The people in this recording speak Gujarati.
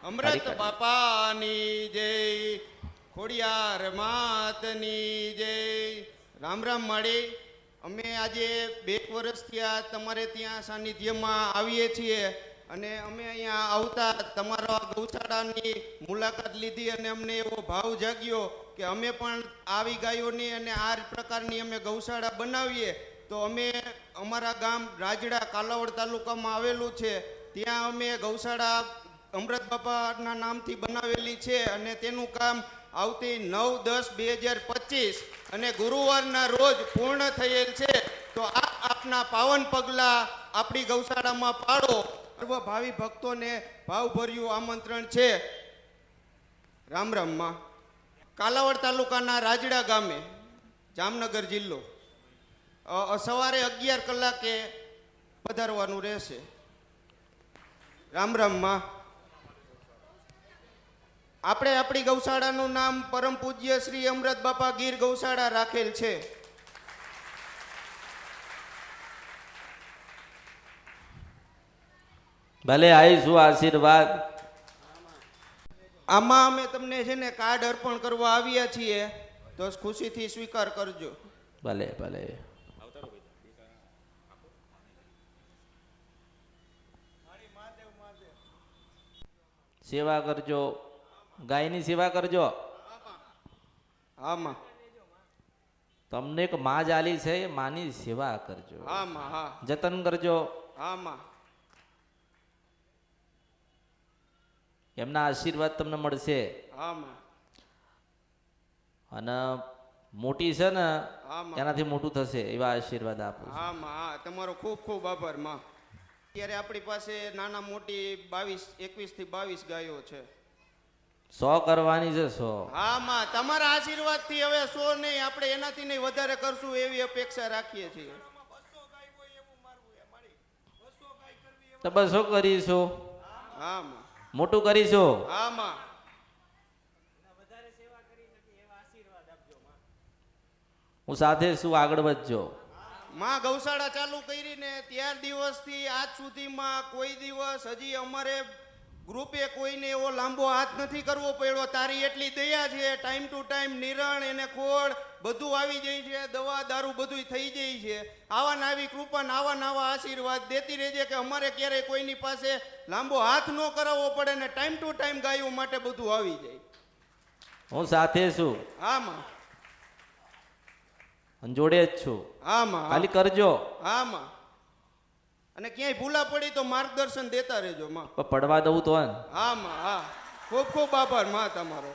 અમૃત બાપાની જય ખોડિયાર માતની જય. રામ રામ માળી. અમે આજે બે વર્ષથી આ તમારે ત્યાં સાનિધ્યમાં આવીએ છીએ અને અમે અહીંયા આવતા તમારા ગૌશાળાની મુલાકાત લીધી અને અમને એવો ભાવ જાગ્યો કે અમે પણ આવી ગાયોની અને આ પ્રકારની અમે ગૌશાળા બનાવીએ. તો અમે અમારા ગામ રાજડા કાલાવડ તાલુકામાં આવેલું છે. ત્યાં અમે ગૌશાળા અમૃત બાપાના નામથી બનાવેલી છે અને તેનું કામ આવતી નવ દસ બે હજાર પચીસ અને ગુરુવારના રોજ પૂર્ણ થયેલ છે. તો આ આપના પાવન પગલા આપણી ગૌશાળામાં પાડો. સર્વ ભાવિ ભક્તોને ભાવભર્યું આમંત્રણ છે. રામ રામમાં કાલાવડ તાલુકાના રાજડા ગામે, જામનગર જિલ્લો સવારે અગિયાર કલાકે પધારવાનું રહેશે. રામ રામમાં આપણે આપણી ગૌશાળાનું નામ પરમ પૂજ્ય શ્રી અમૃત બાપા ગીર ગૌશાળા રાખેલ છે. ભલે આવીશું આશીર્વાદ. આમાં અમે તમને છે ને કાર્ડ અર્પણ કરવા આવ્યા છીએ તો ખુશીથી સ્વીકાર કરજો. ભલે ભલે. સેવા કરજો. ગાયની સેવા કરજો. આમાં. તમને એક માં જાલી છે એ માની સેવા કરજો. જતન કરજો. એમના આશીર્વાદ તમને મળશે. અને મોટી છે ને એનાથી મોટું થશે એવા આશીર્વાદ આપો તમારો ખૂબ ખૂબ આભારમાં. અત્યારે આપણી પાસે નાના મોટી બાવીસ એકવીસથી બાવીસ ગાયો છે. સો કરવાની છે સો. હા માં તમારા આશીર્વાદથી હવે સો નહીં આપણે એનાથી નહીં વધારે કરશું એવી અપેક્ષા રાખીએ છીએ. તો બસો કરીશું? હા મોટું કરીશું? હા માં હું સાથે શું આગળ વધજો? માં ગૌશાળા ચાલુ કરીને ત્યાર દિવસથી આજ સુધીમાં કોઈ દિવસ હજી અમારે ગ્રુપે કોઈને એવો લાંબો હાથ નથી કરવો પડ્યો તારી એટલી દયા છે ટાઈમ ટુ ટાઈમ નિરણ એને ખોળ બધું આવી જાય છે દવા દારૂ બધું થઈ જાય છે. આવા નાવી કૃપા આવા ને આશીર્વાદ દેતી રહેજે કે અમારે ક્યારેય કોઈની પાસે લાંબો હાથ ન કરાવવો પડે ને ટાઈમ ટુ ટાઈમ ગાયો માટે બધું આવી જાય. હું સાથે છું. હા માં. જોડે જ છું. હા માં. ખાલી કરજો. હા માં. અને ક્યાંય ભૂલા પડી તો માર્ગદર્શન દેતા રહેજો માં. પડવા દઉં તો હા માં હા. ખૂબ ખૂબ આભારમાં તમારો.